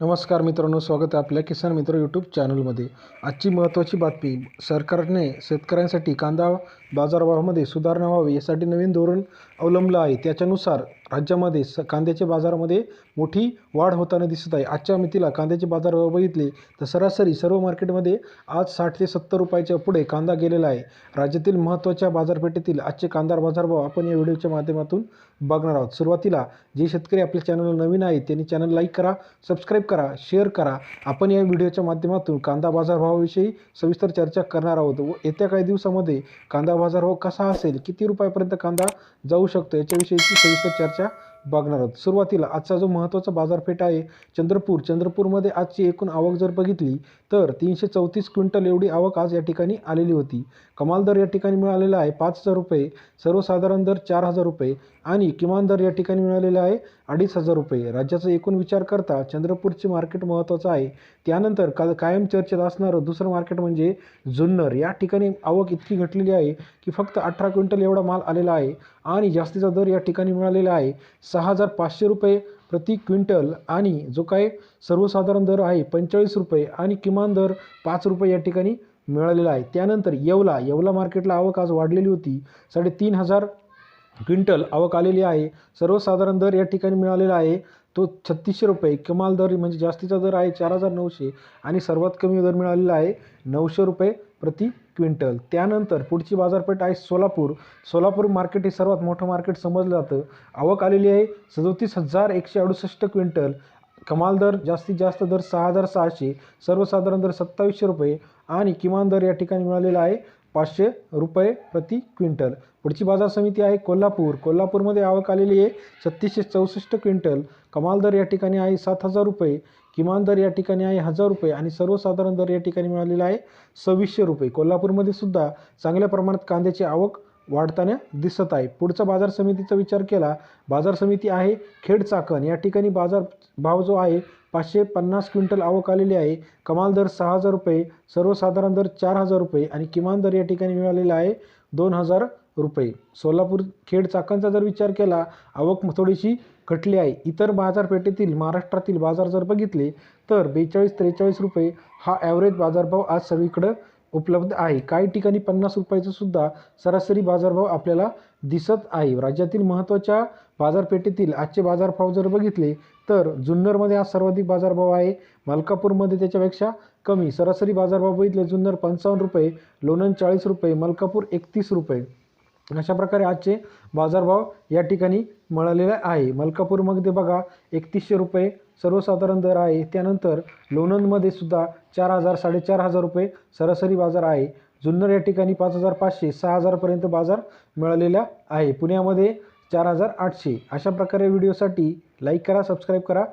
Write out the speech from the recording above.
नमस्कार मित्रांनो स्वागत आहे आपल्या किसान मित्र यूट्यूब चॅनलमध्ये आजची महत्त्वाची बातमी सरकारने शेतकऱ्यांसाठी कांदा बाजारभावामध्ये सुधारणा व्हावी यासाठी नवीन धोरण अवलंबलं आहे. त्याच्यानुसार राज्यामध्ये स कांद्याच्या बाजारामध्ये मोठी वाढ होताना दिसत आहे. आजच्या मितीला कांद्याचे बाजार बघितले तर सरासरी सर्व मार्केटमध्ये आज साठ ते सत्तर रुपयाच्या पुढे कांदा गेलेला आहे. राज्यातील महत्त्वाच्या बाजारपेठेतील आजचे कांदा बाजारभाव आपण या व्हिडिओच्या माध्यमातून बघणार आहोत. सुरुवातीला जे शेतकरी आपल्या चॅनलला नवीन आहेत त्यांनी चॅनल लाईक करा सबस्क्राईब करा शेअर करा. आपण या व्हिडिओच्या माध्यमातून कांदा बाजारभावाविषयी सविस्तर चर्चा करणार आहोत. व येत्या काही दिवसामध्ये कांदा बाजारभाव कसा असेल किती रुपयापर्यंत कांदा जाऊ शकतो याच्याविषयीची सविस्तर चर्चा arkadaşlar. बघणार आहोत. सुरुवातीला आजचा जो महत्त्वाचा बाजारपेठ आहे चंद्रपूर. चंद्रपूरमध्ये आजची एकूण आवक जर बघितली तर तीनशे चौतीस क्विंटल एवढी आवक आज या ठिकाणी आलेली होती. कमाल दर या ठिकाणी मिळालेला आहे पाच हजार रुपये. सर्वसाधारण दर चार हजार रुपये आणि किमान दर या ठिकाणी मिळालेला आहे अडीच हजार रुपये. राज्याचा एकूण विचार करता चंद्रपूरचे मार्केट महत्त्वाचं आहे. त्यानंतर का कायम चर्चेत असणारं दुसरं मार्केट म्हणजे जुन्नर. या ठिकाणी आवक इतकी घटलेली आहे की फक्त अठरा क्विंटल एवढा माल आलेला आहे आणि जास्तीचा दर या ठिकाणी मिळालेला आहे. सहा हजार पाचशे रुपये प्रति क्विंटल आणि जो काय सर्वसाधारण दर आहे पंचेचाळीस रुपये आणि किमान दर पाच रुपये या ठिकाणी मिळालेला आहे. त्यानंतर येवला येवला मार्केटला आवक आज वाढलेली होती. साडेतीन हजार क्विंटल आवक आलेली आहे. सर्वसाधारण दर या ठिकाणी मिळालेला आहे. तो छत्तीसशे रुपये कमाल दर म्हणजे जास्तीचा दर आहे चार हजार नऊशे आणि सर्वात कमी दर मिळालेला आहे नऊशे रुपये प्रति क्विंटल. त्यानंतर पुढची बाजारपेठ आहे सोलापूर. सोलापूर मार्केट हे सर्वात मोठं मार्केट समजलं जातं. आवक आलेली आहे सदोतीस हजार एकशे अडुसष्ट क्विंटल. कमाल दर जास्तीत जास्त दर सहा हजार सहाशे सर्वसाधारण दर सत्तावीसशे रुपये आणि किमान दर या ठिकाणी मिळालेला आहे पाचशे रुपये प्रति क्विंटल. पुढची बाजार समिती आहे कोल्हापूर. कोल्हापूरमध्ये आवक आलेली आहे छत्तीसशे चौसष्ट क्विंटल. कमाल दर या ठिकाणी आहे सात हजार रुपये. किमान दर या ठिकाणी आहे हजार रुपये आणि सर्वसाधारण दर या ठिकाणी मिळालेला आहे सव्वीसशे रुपये. कोल्हापूरमध्ये सुद्धा चांगल्या प्रमाणात कांद्याची आवक वाढताना दिसत आहे. पुढचा बाजार समितीचा विचार केला बाजार समिती आहे खेड चाकण. या ठिकाणी बाजार भाव जो आहे पाचशे पन्नास क्विंटल आवक आलेली आहे. कमाल दर सहा हजार रुपये सर्वसाधारण दर चार हजार रुपये आणि किमान दर या ठिकाणी मिळालेला आहे दोन हजार रुपये. सोलापूर खेड चाकणचा जर विचार केला आवक थोडीशी घटली आहे. इतर बाजारपेठेतील महाराष्ट्रातील बाजार जर बघितले तर बेचाळीस त्रेचाळीस रुपये हा ॲव्हरेज बाजारभाव आज सगळीकडं उपलब्ध आहे. काही ठिकाणी पन्नास रुपयाचा सुद्धा सरासरी बाजारभाव आपल्याला दिसत आहे. राज्यातील महत्त्वाच्या बाजारपेठेतील आजचे बाजारभाव जर बघितले तर जुन्नरमध्ये आज सर्वाधिक बाजारभाव आहे. मलकापूरमध्ये त्याच्यापेक्षा कमी. सरासरी बाजारभाव बघितले जुन्नर पंचावन्न रुपये लोणंद चाळीस रुपये मलकापूर एकतीस रुपये. अशा प्रकारे आजचे बाजारभाव या ठिकाणी मिळालेले आहे. मलकापूरमध्ये बघा एकतीसशे रुपये सर्वसाधारण दर आहे. त्यानंतर लोणंदमध्ये सुद्धा चार हजार साडेचार हजार रुपये सरासरी बाजार आहे. जुन्नर या ठिकाणी पाच हजार पाचशे सहा हजारपर्यंत बाजार मिळालेला आहे. पुण्यामध्ये चार हजार आठशे. अशा प्रकारे व्हिडिओसाठी लाईक करा सबस्क्राईब करा.